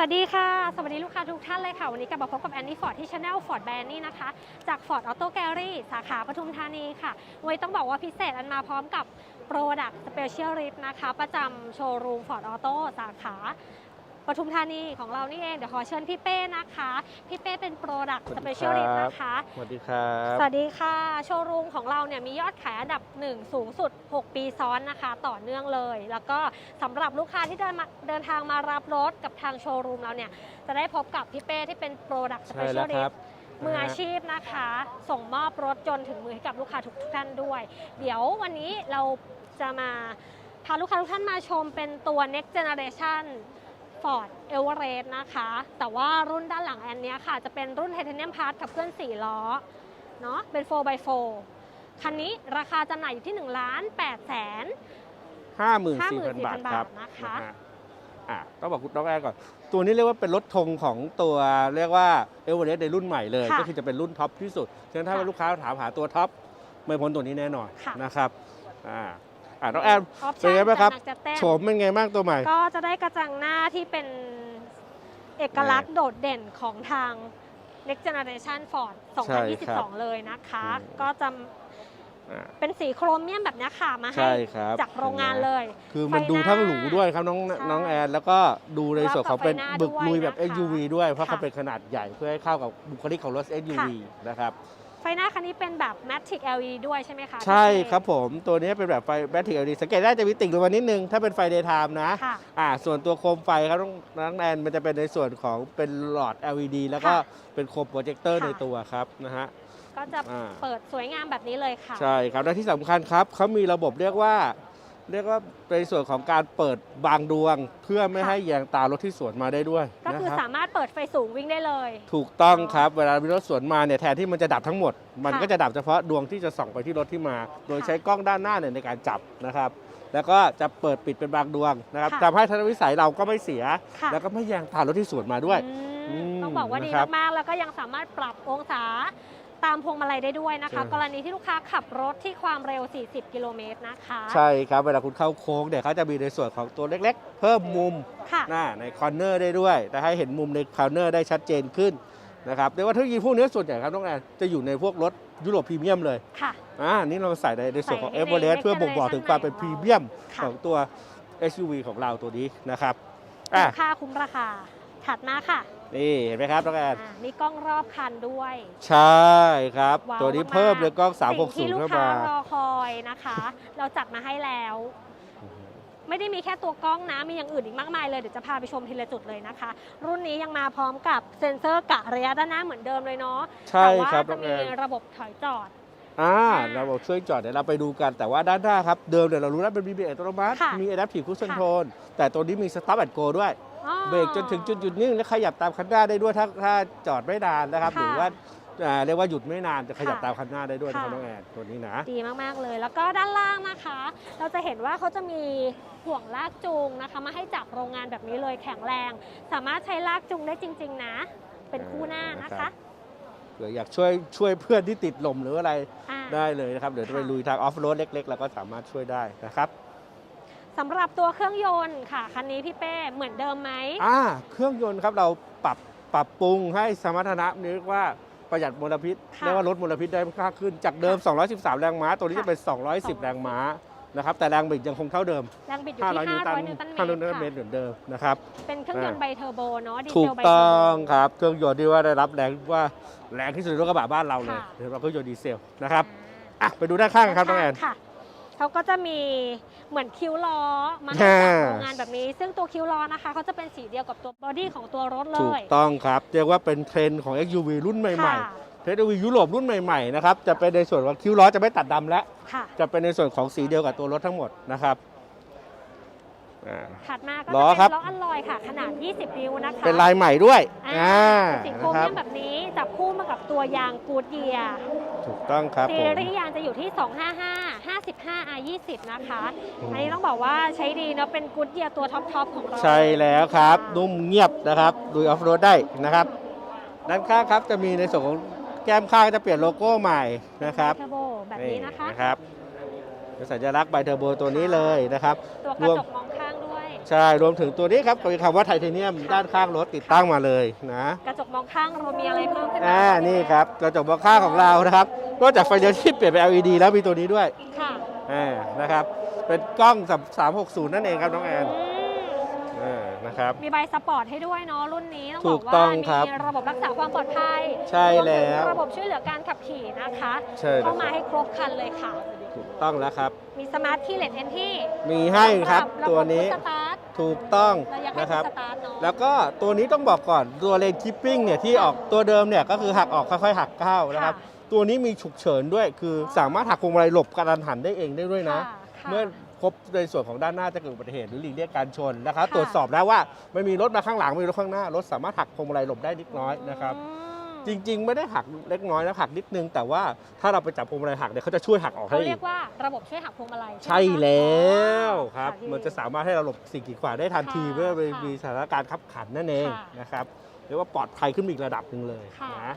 สวัสดีค่ะ สวัสดีลูกค้าทุกท่านเลยค่ะ วันนี้กลับมาพบกับแอนนี่ฟอร์ดที่ช anel Ford b r a n d นี่นะคะ จาก Ford Auto Gallery สาขาปทุมธานีค่ะ วันนี้ต้องบอกว่าพิเศษอันมาพร้อมกับ Product Specialist นะคะ ประจำโชว์รูม Ford Auto สาขา ปทุมธานีของเรานี่เอง เดี๋ยวขอเชิญพี่เป้นะคะ พี่เป้เป็น Product สวัสดีครับ Specialist นะคะ สวัสดีครับ สวัสดีค่ะ โชว์รูมของเราเนี่ยมียอดขายอันดับ 1 สูงสุด 6 ปีซ้อนนะคะ ต่อเนื่องเลย แล้วก็สำหรับลูกค้าที่เดินมาเดินทางมารับรถกับทางโชว์รูมเราเนี่ย จะได้พบกับพี่เป้ที่เป็น Product ใช่แล้วครั Specialist บมืออาชีพนะคะ ส่งมอบรถจนถึงมือให้กับลูกค้าทุกท่านด้วย เดี๋ยววันนี้เราจะมาพาลูกค้าทุกท่านมาชมเป็นตัว next generation Ford Everest นะคะ แต่ว่ารุ่นด้านหลังอันเนี้ยค่ะ จะเป็นรุ่น Titanium Part ขับเคลื่อน4ล้อเนาะเป็น 4x4 คันนี้ราคาจำหน่ายอยู่ที่1ล้าน8แสนห้าหมื่นสี่พัน54,000 บาทครับบาทนะคะฮอะต้องบอกคุณน้องแอนก่อน ตัวนี้เรียกว่าเป็นรถธงของตัวเรียกว่าเอเวอเรสต์ในรุ่นใหม่เลยค่ะก็คือจะเป็นรุ่นท็อปที่สุดฉะนั้นถ้าค่ะลูกค้าถามหาตัวท็อปไม่พ้นตัวนี้แน่นอนค่ะนะครับอ่า อะน้องแอนออปเป็ชั่นนไงบ้างครับจัดหนักจัดเต็มโฉมเป็นไงบ้างตัวใหม่ ก็จะได้กระจังหน้าที่เป็นเอกลักษณ์โดดเด่นของทาง Next Generation Ford ใช่ครับ2022 เลยนะคะอืมก็จะอ่าเป็นสีโครเมียมแบบเนี้ยค่ะมาให้ใช่ครับจากโรงงานเลย คือมันไฟดูหน้าทั้งหรูด้วยครับน้องใช่น้องแอนแล้วก็ดูในส่วนของเป็นรับกับไฟหน้าบึกลุยแบบด้วยนะคะ SUV ด้วยเพราะค่ะเขาเป็นขนาดใหญ่เพื่อให้เข้ากับบุคลิกของรถ SUV นะครับไฟหน้าคันนี้เป็นแบบ Matic LED ด้วยใช่ไหมคะใช่พี่เป้ครับผมตัวนี้เป็นแบบไฟแบตเตอรี่ LED สังเกตได้จะมีติ่งลงมานิดนึง ถ้าเป็นไฟ daytime นะค่ะอ่าส่วนตัวโคมไฟครับน้องน้องแอนมันจะเป็นในส่วนของเป็นหลอด LED แล้วก็ค่ะเป็นโคมโปรเจคเตอร์ค่ะในตัวครับนะฮะก็จะอ่าเปิดสวยงามแบบนี้เลยค่ะ ใช่ครับและที่สำคัญครับเขามีระบบเรียกว่า เรียกว่าในส่วนของการเปิดบางดวง เพื่อไม่ค่ะให้แยงตารถที่สวนมาได้ด้วยก็นะคือครับสามารถเปิดไฟสูงวิ่งได้เลย ถูกต้องครับ เวลามีรถสวนมาเนี่ยแทนที่มันจะดับทั้งหมด มันค่ะก็จะดับเฉพาะดวงที่จะส่องไปที่รถที่มา โดยค่ะใช้กล้องด้านหน้าเนี่ยในการจับนะครับ แล้วก็จะเปิดปิดเป็นบางดวงนะครับค่ะทำให้ทัศนวิสัยเราก็ไม่เสีย ค่ะ แล้วก็ไม่แยงตารถที่สวนมาด้วย อืมอืมต้องบอกว่าดีนะครับมากๆ แล้วก็ยังสามารถปรับองศา ตามพวงมาลัยได้ด้วยนะคะ ใช่ กรณีที่ลูกค้าขับรถที่ความเร็ว 40 กิโลเมตรนะคะ ใช่ครับ เวลาคุณเข้าโค้งเนี่ยเขาจะมีในส่วนของตัวเล็กๆ เพิ่มมุมค่ะ หน้าในคอร์เนอร์ได้ด้วย แต่ให้เห็นมุมในคอร์เนอร์ได้ชัดเจนขึ้นนะครับเรียกว่าเทคโนโลยีพวกนี้ส่วนใหญ่ครับน้องแอนจะอยู่ในพวกรถยุโรปพรีเมียมเลย ค่ะ อ่า นี่เราใส่ในในส่วนของใส่เอในเวอเรส Next เพื่อบ่งบอกถึงความเป็นพรีเมียมค่ะ ของตัว SUV ของเราตัวนี้นะครับ อะ คุ้มค่าคุ้มราคา ถัดมาค่ะ นี่เห็นไหมครับน้องแอนอ่ามีกล้องรอบคันด้วย ใช่ครับ ว้าวตัวนี้มากๆเพิ่มเลยกล้อง สิ่งที่360 ลูกเข้าค้ามา รอคอยนะคะ เราจัดมาให้แล้ว ไม่ได้มีแค่ตัวกล้องนะ มีอย่างอื่นอีกมากมายเลยเดี๋ยวจะพาไปชมทีละจุดเลยนะคะ รุ่นนี้ยังมาพร้อมกับเซ็นเซอร์กะระยะด้านหน้าเหมือนเดิมเลยเนาะใช่แต่ว่าครับน้จะองมีแอนระบบถอยจอด อ่าอ่าเราบอกช่วยจอดเดี๋ยวเราไปดูกันแต่ว่าด้านหน้าครับ เดิมเนี่ยเรารู้แล้วเป็น BBA อัตโนมัติ ค่ะมี Adaptive Cruise ค่ะ Control แต่ตัวนี้มี Stop and Go ด้วยอ๋อ เบรกจนถึงจุดหยุดนิ่งและขยับตามคันหน้าได้ด้วยถ้าถ้าจอดไม่นานนะครับค่ะหรือว่าอ่าเรียกว่าหยุดไม่นานจะขยับค่ะตามคันหน้าได้ด้วยนะครับค่ะน้องแอนตัวนี้นะ ดีมาก ๆ เลย แล้วก็ด้านล่างนะคะ เราจะเห็นว่าเขาจะมีห่วงลากจูงนะคะ มาให้จากโรงงานแบบนี้เลยแข็งแรง สามารถใช้ลากจูงได้จริง ๆ นะ เป็นคู่หน้านะครัคะบเผื่ออยากช่วยช่วยเพื่อนที่ติดลมหรืออะไรอ่า ได้เลยนะครับเดี๋ยวจะไปค่ะลุยทางออฟโรดเล็ก ๆ แล้วก็สามารถช่วยได้นะครับ สำหรับตัวเครื่องยนต์ค่ะ คันนี้พี่เป้เหมือนเดิมไหมอ่าเครื่องยนต์ครับเราปรับปรับปรุงให้สมรรถนะเรียกว่าประหยัดมลพิษค่ะเรียกว่าลดมลพิษได้มากขึ้นจากเดิม 213 แรงม้า ตัวนี้ค่ะจะเป็น 210 แรงม้านะครับแต่แรงบิดยังคงเท่าเดิม แรงบิดอยู่ที่500นิวตัน500นิวตันเม500นิวตตัรนเมตรค่ะเหมือนเดิมนะครับ เป็นเครื่องยนต์อ่าไบเทอร์โบเนาะ ดีถูเซกลไบต้เทออร์งโบครับ เครื่องยนต์ที่ว่าได้รับแรงว่าแรงที่สุดในรถกระบะบ้านเราเลยค่ะเดี๋ยวเราเครื่องยนต์ดีเซลนะครับอะไปดูด้านข้างกันครับน้องแอนค่ะ เขาก็จะมีเหมือนคิ้วล้อมาให้ค่ะจากโรงงานแบบนี้ ซึ่งตัวคิ้วล้อนะคะเขาจะเป็นสีเดียวกับตัวบอดี้ของตัวรถเลถูกย ต้องครับเรียกว่าเป็นเทรนด์ของ SUV รุ่นใหม่ค่ะ ๆ เทคโนโลยียุโรปรุ่นใหม่ๆนะครับจะเป็นในส่วนของคิ้วล้อจะไม่ตัดดำแล้ว ค่ะ จะเป็นในส่วนของสีเดียวกับตัวรถทั้งหมดนะครับ อ่า ถัดมาก็ล้จะอเป็นครับล้ออัลลอยค่ะ ขนาด 20 นิ้วนะคะเป็นลายใหม่ด้วยอ่าอ่าเป็นสีโครนะครัเมียมแบบนี้จับคู่มากับตัวยางกูดเยียถูกต้องครับซีผม รีส์ยางจะอยู่ที่ 255 55 R 20นะคะ อืม อันนี้ต้องบอกว่าใช้ดีเนาะเป็นกูดเยียตัวท็อปทอปของเราใช่แล้วครับ นุ่มเงียบนะครับดูออฟโรดได้นะครับ ด้านข้างครับจะมีในส่วนของแก้มข้างจะเปลี่ยนโลโก้ใหม่นะครับเทอร์โบแบบนี้นะคะนะครับเป็นสัญลักษณ์ไบเทอร์โบตัวนี้เลยนะครับ ตัวกรระวมจกมองข้างด้วย ใช่รวมถึงตัวนี้ครับก็มีคำว่าไทเทเนียมด้านข้างรถติดตั้งมาเลยนะกระจกมองข้างเรามีอะไรเพิ่มขึ้นไหมอ่านี่ครับกระจกมองข้างของเรานะครับนอกจากไฟเลี้ยวที่เปลี่ยนเป็น LED แล้วมีตัวนี้ด้วยค่ะอ่านะครับ เป็นกล้อง 360 นั่นเองครับน้องแอนอืมอ่านะครับ มีใบสปอร์ตให้ด้วยเนาะรุ่นนี้ต้องถูบอกกต้ว่าองครับมีระบบรักษาความปลอดภัยใช่แล้ว รมถึงระบบช่วยเหลือการขับขี่นะคะใช่แล้วเข้ามาให้ครบครันเลยค่ะ ถูกต้องแล้วครับ มีสมาร์ทคีย์เลสเอนที่มีให้ครับตัวนี้สตาร์ท ถูกต้องเราอยากให้นะครับสตาร์ทเนาะแล้วก็ตัวนี้ต้องบอกก่อนตัวเลนคิปปิ้งเนี่ยที่ออกตัวเดิมเนี่ยก็คือหักออกค่อยๆหักเข้านะครับ ตัวนี้มีฉุกเฉินด้วย คือสามารถหักพวงมาลัยหลบกระดันหันได้เองได้ด้วยนะ ค่เมื่อพบในส่วนของด้านหน้าจะเกิดอุบัติเหตุหรือหลีกเลี่ยงการชนนะครับค่ะตรวจสอบได้ว่าไม่มีรถมาข้างหลังไม่มีรถข้างหน้า รถสามารถหักพวงมาลัยหลบได้นิดน้อยนะครับ อืม จริง ๆ ไม่ได้หักเล็กน้อยนะหักนิดนึง แต่ว่าถ้าเราไปจับพวงมาลัยหักเนี่ยเขาจะช่วยหักออกให้เขาอีเรียกกว่าระบบช่วยหักพวงมาลัยใช่ไหมคะแล้วครับค่ะพี่มันจะสามารถให้เราหลบสิ่งกีดขวางได้ทันทีค่ะเมื่อค่ะมีสถานการณ์ขับขันนั่นเองค่ะนะครับเรียกว่าปลอดภัยขึ้นมาอีกระดับหนึ่งเลยค่ะนะ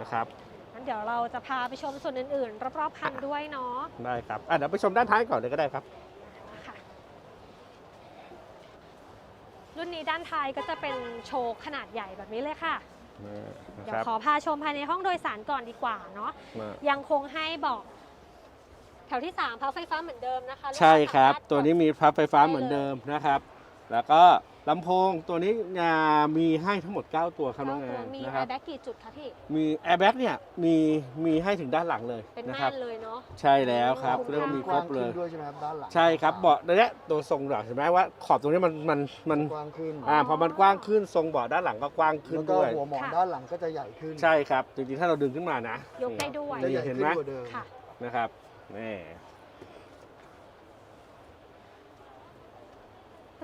นะครับงั้นเดี๋ยวเราจะพาไปชมส่วนอื่น ๆ รอบๆคันด้วยเนาะได้ครับอะเดี๋ยวไปชมด้านท้ายก่อนเลยก็ได้ครับค่ะรุ่นนี้ด้านท้ายก็จะเป็นโชว์ขนาดใหญ่แบบนี้เลยค่ะนะ เดี๋ยควรับขอพาชมภายในห้องโดยสารก่อนดีกว่าเนาะมายังคงให้เบอกแถวที่3พับไฟฟ้าเหมือนเดิมนะคะ ใช่ครับลูกาสามารถตัวนี้มีพับไฟฟ้าได้เลยเหมือนเดิมนะครับ แล้วก็ ลำโพงตัวนี้อ่ามีให้ทั้งหมด 9 ตัวครับน้องแอเก้านตัวมีนะแอครับร์แบ็กกี่จุดคะพี่ มีแอร์แบ็กเนี่ยมีมีให้ถึงด้านหลังเลยเป็นนะคแม่รับนเลยเนาะ ใช่แล้วครับอืมเรียกว่ามีครบเลย กว้างขึ้นด้วยใช่ไหมครับด้านหลังใช่ครับเบาะเนี้ยตัวทรงหลังเห็นไหมว่าขอบตรงนี้มันมันมันกว้างขึ้นอ่าพอมันกว้างขึ้นทรงเบาะด้านหลังก็กว้างขึ้นแล้วก็ด้วย หัวหมอนค่ะ ด้านหลังก็จะใหญ่ขึ้นใช่ครับจริงๆถ้าเราดึงขึ้นมานะยกได้ด้วย จะใหญ่เห็นขึ้นไหม กว่าเดิม ค่ะ นะครับนี่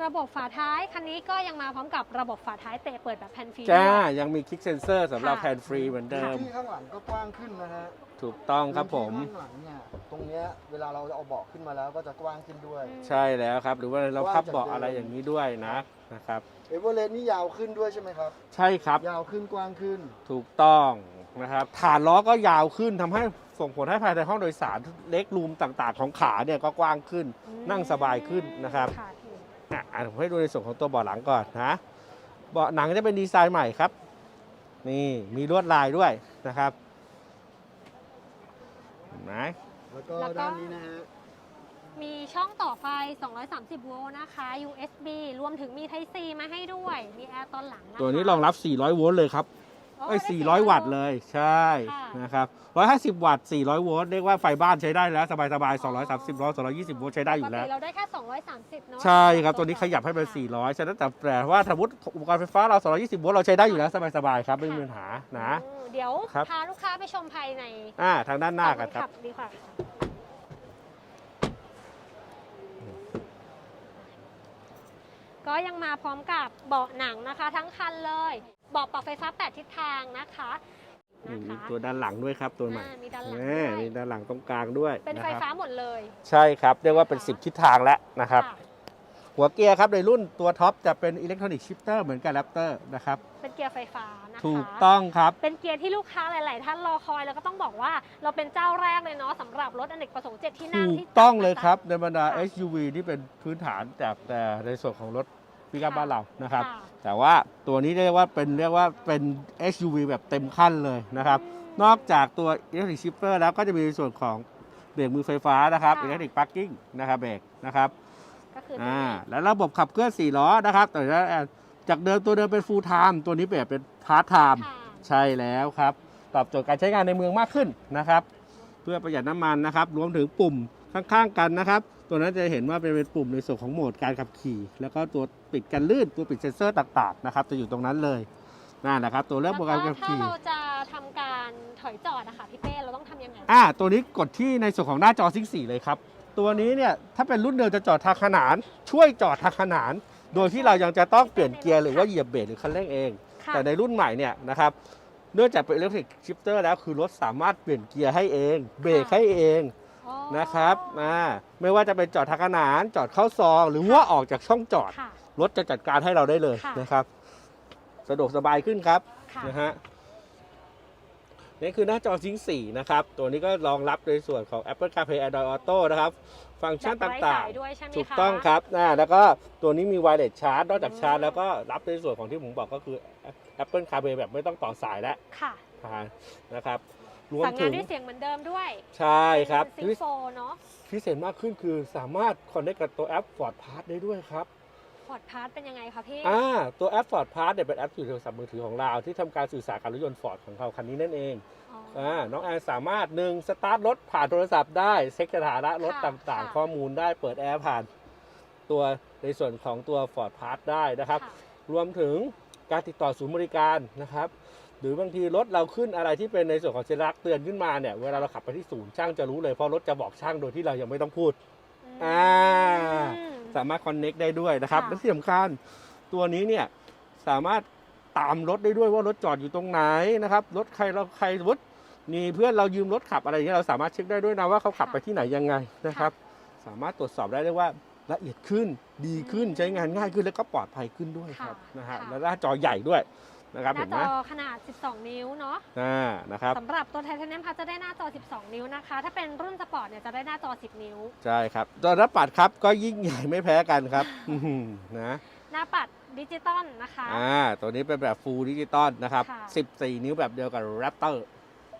ระบบฝาท้ายคันนี้ก็ยังมาพร้อมกับระบบฝาท้ายเตะเปิดแบบแผ่นฟรีจ้า ด้วย ยังมีคลิกเซนเซอร์สำหรับค่ะแฮนด์ฟรีเหมือนเดิม ที่ข้างหลังก็กว้างขึ้นนะฮะถูกต้องครับผม พื้นที่ข้างหลังเนี่ยตรงเนี้ยเวลาเราเอาเบาะขึ้นมาแล้วก็จะกว้างขึ้นด้วย ใช่แล้วครับ หรือว่าเราพับเบาะกว้างจากเดิมอะไรอย่างนี้ด้วยนะนะครับ เอเวอเรสต์นี่ยาวขึ้นด้วยใช่ไหมครับ ใช่ครับ ยาวขึ้นกว้างขึ้น ถูกต้องนะครับฐานล้อก็ยาวขึ้นทำให้ส่งผลให้ภายในห้องโดยสารเล็กรูมต่างๆ ของขาเนี่ยก็กว้างขึ้น อืมนั่งสบายขึ้นนะครับ ค่ะพี่ อะอะผมให้ดูในส่วนของตัวเบาะหลังก่อนนะเบาะหนังจะเป็นดีไซน์ใหม่ครับ นี่มีลวดลายด้วยนะครับเห็นไหมแล้วก็แล้วก็ด้านนี้นะฮะ มีช่องต่อไฟ 230 โวลต์นะคะ USB รวมถึงมี Type C มาให้ด้วย มีแอร์ตอนหลังนะคะ ตัวนี้รองรับ 400 โวลต์เลยครับโอ้ เอ้ยได้400 วัตต์เลย ใช่ค่ะนะครับ150 วัตต์ 400 โวลต์เรียกว่าไฟบ้านใช้ได้แล้ว สบายๆ 230โวลต์220 โวลต์ใช้ได้อยู่แล้วปกติเราได้แค่ 230 เนาะ ใช่ครับ ตัวนี้ขยับให้เป็น 400 ฉะนั้นแต่แปลว่าสมมติอุปกรณ์ไฟฟ้าเรา 220 โวลต์เราใช้ได้อยู่แล้ว สบายๆ ครับ ไม่มีปัญหานะอืมเดี๋ยวครับพาลูกค้าไปชมภายในอ่าทางด้านหน้ากันครับฝั่งดีกว่าก็ยังมาพร้อมกับเบาะหนังนะคะ ทั้งคันเลย เบาะปรับไฟฟ้า 8 ทิศทางนะคะนะมีคะตัวด้านหลังด้วยครับตัวใหม่อ่ามีด้านหลังแน่ด้วยมีด้านหลังตรงกลางด้วยเป็นนะไฟครับฟ้าหมดเลย ใช่ครับ เรียกว่าเป็น 10 ทิศทางแล้วนะครับ ค่ะ หัวเกียร์ครับในรุ่นตัวท็อปจะเป็นอิเล็กทรอนิกส์ชิปเตอร์เหมือนกับแรปเตอร์นะครับ เป็นเกียร์ไฟฟ้านะคะ ถูกต้องครับ เป็นเกียร์ที่ลูกค้าหลาย ๆ ท่านรอคอยแล้วก็ต้องบอกว่าเราเป็นเจ้าแรกเลยเนาะสำหรับรถอเนกประสงค์7ที่นั่งถูกที่ต้องเลยครับ ในบรรดา ค่ะ SUV ที่เป็นพื้นฐานจากแต่ในส่วนของรถ ปิกอัพค่ะบ้านเรานะครับค่ะแต่ว่าตัวนี้เรียกว่าเป็นเรียกว่าเป็น SUV แบบเต็มขั้นเลยนะครับ นอกจากตัว Electric Shifter แล้วก็จะมีในส่วนของเบรกมือไฟฟ้านะครับค่ะ Electric Parking นะครับเบรกนะครับก็คือตัวอ่านี้และระบบขับเคลื่อน4ล้อนะครับแต่ว่าจากเดิมตัวเดิมเป็น full time ตัวนี้เปลี่ยนเป็น part time ค่ะใช่แล้วครับ ตอบโจทย์การใช้งานในเมืองมากขึ้นนะครับ เพื่อประหยัดน้ำมันนะครับ รวมถึงปุ่มข้างๆกันนะครับ ตัวนั้นจะเห็นว่าเป็นเป็นปุ่มในส่วนของโหมดการขับขี่ แล้วก็ตัวปิดกันลื่นตัวปิดเซ็นเซอร์ต่างๆนะครับจะอยู่ตรงนั้นเลยนั่นนะครับ ตัวเลือกโหมดการแล้วขับถ้าขี่เราจะทำการถอยจอดนะคะพี่เป้เราต้องทำยังไง อ่าตัวนี้กดที่ในส่วนของหน้าจอซิงสี่เลยครับ ตัวนี้เนี่ยถ้าเป็นรุ่นเดิมจะจอดทางขนาน ช่วยจอดทางขนาน โดยที่เรายังจะต้องเปลี่ยนเกียร์หรือว่าเหยียบเบรกหรือคันเร่งเอง ค่ะแต่ในรุ่นใหม่เนี่ยนะครับเนื่องจากเป็น Electric Shifter แล้วคือรถสามารถเปลี่ยนเกียร์ให้เอง เบรกให้เองอ๋อ นะครับอ่าไม่ว่าจะเป็นจอดทางขนานจอดเข้าซอง หรือว่าออกจากช่องจอด ค่ะ รถจะจัดการให้เราได้เลยค่ะ นะครับ สะดวกสบายขึ้นครับ ค่ะ นะฮะนี่คือหน้าจอซิงค์4นะครับ ตัวนี้ก็รองรับในส่วนของ Apple CarPlay Android Auto นะครับ ฟังก์ชันแบบไร้ต่างสยด้วยใช่ไหมๆถูกคะต้องครับนะแล้วก็ตัวนี้มี wireless charge นอกจากอืมชาร์จแล้วก็รับในส่วนของที่ผมบอกก็คือ Apple CarPlay แบบไม่ต้องต่อสายแล้วค่ะนะครับ รวมสั่งถึงานงด้วยเสียงเหมือนเดิมด้วยใช่ครับซิงโฟเนาะพิเศษมากขึ้นคือสามารถคอนเน c t กับตัวแอป Ford Pass ได้ด้วยครับ พอร์ตพาร์ทเป็นยังไงคะพี่ อ่าตัวแอป Ford Pass เนี่ยเป็นแอปสื่อโทรศัพท์มือถือของเรา ที่ทำการสื่อสารกับรถยนต์ Ford ของเขาคันนี้นั่นเองอ๋ออ อ่าน้องแอนสามารถหนึ่งสตาร์ทรถผ่านโทรศัพท์ได้ เช็คสถานะรถค่ะต่างค่ะ ๆ ข้อมูลได้เปิดแอร์ผ่านตัวในส่วนของตัว Ford Pass ได้นะครับ ค่ะ รวมถึงการติดต่อศูนย์บริการนะครับห รือบางทีรถเราขึ้นอะไรที่เป็นในส่วนของสัญลักษณ์เตือนขึ้นมาเนี่ยเวลาเราขับไปที่ศูนย์ช่างจะรู้เลยเพราะรถจะบอกช่างโดยที่เรายังไม่ต้องพูดอ่าอืมสามารถคอนเน็กได้ด้วยนะครับค่ะและที่สำคัญตัวนี้เนี่ยสามารถตามรถได้ด้วยว่ารถจอดอยู่ตรงไหนนะครับรถใครเราใครสมมติมีเพื่อนเรายืมรถขับอะไรอย่างเงี้ยเราสามารถเช็คได้ด้วยนะว่าเขาขับไปที่ไหนยังไงนะครับ สามารถตรวจสอบได้เลยว่าละเอียดขึ้นดีขึ้นใช้งานง่ายขึ้นแล้วก็ปลอดภัยขึ้นด้วยครับค่ะนะฮะค่ะแล้วหน้าจอใหญ่ด้วย นะครับหเห็น้านจไหมอขนาด 12 นิ้วเนาะอ่านะครับสำหรับตัวไทเทเนียมพัทจะได้หน้าจอ 12 นิ้วนะคะ ถ้าเป็นรุ่นสปอร์ตเนี่ยจะได้หน้าจอ 10 นิ้ว ใช่ครับตัวรับปัดครับก็ยิ่งใหญ่ไม่แพ้กันครับอื้อหือนะหน้าปัดดิจิตอลนะคะอ่าตัวนี้เป็นแบบฟูลดิจิตอลนะครับค่ะ14 นิ้วแบบเดียวกับ Raptor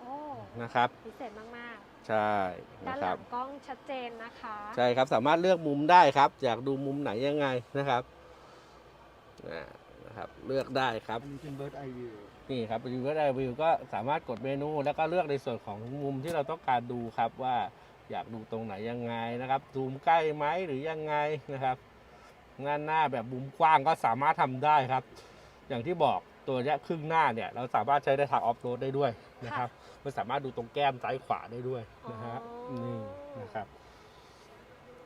โอ้นะครับพิเศษมากใช่ๆด้านะนคหรัลับงกล้องชัดเจนนะคะ ใช่ครับสามารถเลือกมุมได้ครับ อยากดูมุมไหนยังไงนะครับอ่านะ ครับ เลือกได้ครับ อันนี้เป็นเบิร์ดไอวิวนี่ครับรีวิวได้วิวก็สามารถกดเมนู แล้วก็เลือกในส่วนของมุมที่เราต้องการดูครับว่าอยากดูตรงไหนยังไงนะครับซูมใกล้ไหมหรือยังไงนะครับงานหน้าแบบมุมกว้างก็สามารถทำได้ครับ อย่างที่บอกตัวเนี้ยครึ่งหน้าเนี่ย เราสามารถใช้ได้ทางออฟโรดได้ด้วยนะครับ มันสามารถดูตรงแก้มซ้ายขวาได้ด้วยนะฮะอ๋อนี่นะครับ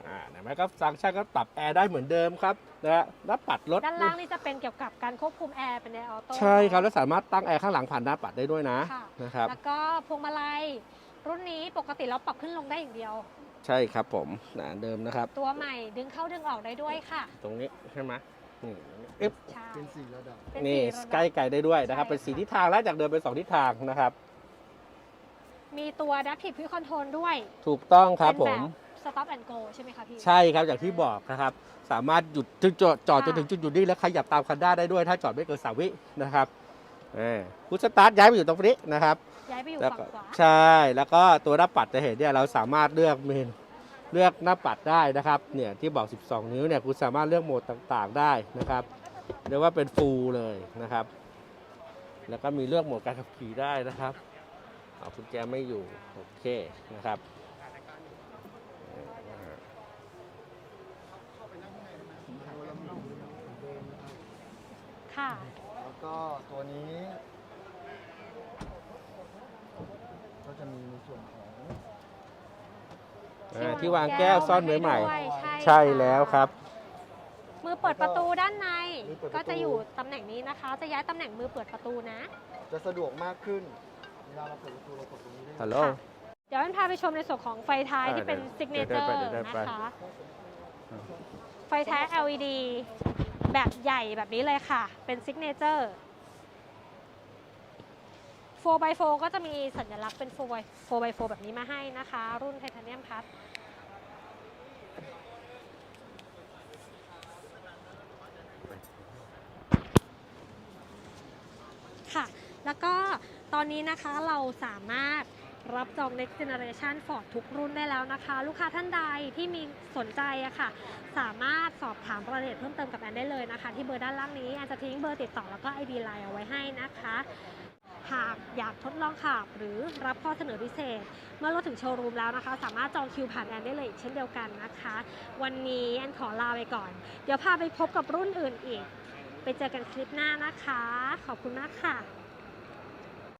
อ่าเห็นไหมครับฟังก์ชันก็ปรับแอร์ได้เหมือนเดิมครับนะฮะแล้วปัดรถด้านล่างนี่จะเป็นเกี่ยวกับการควบคุมแอร์เป็นแอร์ออโต้ใช่ครับแล้วสามารถตั้งแอร์ข้างหลังผ่านหน้าปัดได้ด้วยนะค่ะนะครับแล้วก็พวงมาลัยรุ่นนี้ปกติเราปรับขึ้นลงได้อย่างเดียว ใช่ครับผมนะเดิมนะครับ ตัวใหม่ดึงเข้าดึงออกได้ด้วยค่ะตรงนี้ใช่ไหมนี่เอ๊ะใช่เป็นสี่ระดับ เป็นนี่สีระดับใกล้ไกลได้ด้วยนะครับ ใช่ เป็นสีค่ะทิศทางแล้วจากเดิมเป็นสองทิศทางนะครับ มีตัว Adaptive Cruise Control ด้วย ถูกต้องครับผเป็นมแบบ Stop and Go ใช่ไหมคะพี่ ใช่ครับอย่างที่บอกนะครับ สามารถหยุดจุดจอดจอดจนถึงจุดหยุดนี้แล้วขยับตามคันด้าได้ด้วย ถ้าจอดไม่เกินสามวินะครับเออพุชสตาร์ทย้ายไปอยู่ตรงนี้นะครับย้ายไปอยู่แล้วฝั่ก็งขวาใช่แล้วก็ตัวหน้าปัดจะเห็นเนี่ยเราสามารถเลือกเมนเลือกหน้าปัดได้นะครับเนี่ยที่บอก 12 นิ้วเนี่ยคุณสามารถเลือกโหมดต่างๆได้นะครับเรียกว่าเป็นฟูลเลยนะครับ แล้วก็มีเลือกโหมดการขับขี่ได้นะครับเอากุญแจไม่อยู่โอเคนะครับ ค่ะแล้วก็ตัวนี้ ก็จะมีในส่วนของอ่าที่วางแก้วซ่อนไว้ใหม่ ด้วยใช่ใช่ค่ะแล้วครับ มือเปิดประตูด้านในมือเปิดประตูก็จะอยู่ตำแหน่งนี้นะคะ จะย้ายตำแหน่งมือเปิดประตูนะ จะสะดวกมากขึ้นเวลาเราเปิดประตูเรากดตรงนี้ได้ฮัลโหล ค่ะ เดี๋ยวอันพาไปชมในส่วนของไฟท้ายอ่าที่เป็นเดี๋ยวซิกเนเจเดี๋อยวร์เดี๋ยวเดี๋ยวนะไปคะ ไฟท้าย LED แบบใหญ่แบบนี้เลยค่ะ เป็นซิกเนเจอร์ 4x4 ก็จะมีสัญลักษณ์เป็น 4x4 แบบนี้มาให้นะคะ รุ่นไทเทเนียมพัทค่ะ แล้วก็ตอนนี้นะคะเราสามารถ รับจอง next generation Ford ทุกรุ่นได้แล้วนะคะ ลูกค้าท่านใดที่มีสนใจอะค่ะ สามารถสอบถามรายละเอียดเพิ่มเติมกับแอนได้เลยนะคะ ที่เบอร์ด้านล่างนี้แอนจะทิ้งเบอร์ติดต่อแล้วก็ ID Line เอาไว้ให้นะคะ หากอยากทดลองขับหรือรับข้อเสนอพิเศษ เมื่อรถถึงโชว์รูมแล้วนะคะ สามารถจองคิวผ่านแอนได้เลยอีกเช่นเดียวกันนะคะ วันนี้แอนขอลาไปก่อน เดี๋ยวพาไปพบกับรุ่นอื่นอีก ไปเจอกันคลิปหน้านะคะ ขอบคุณมากค่ะ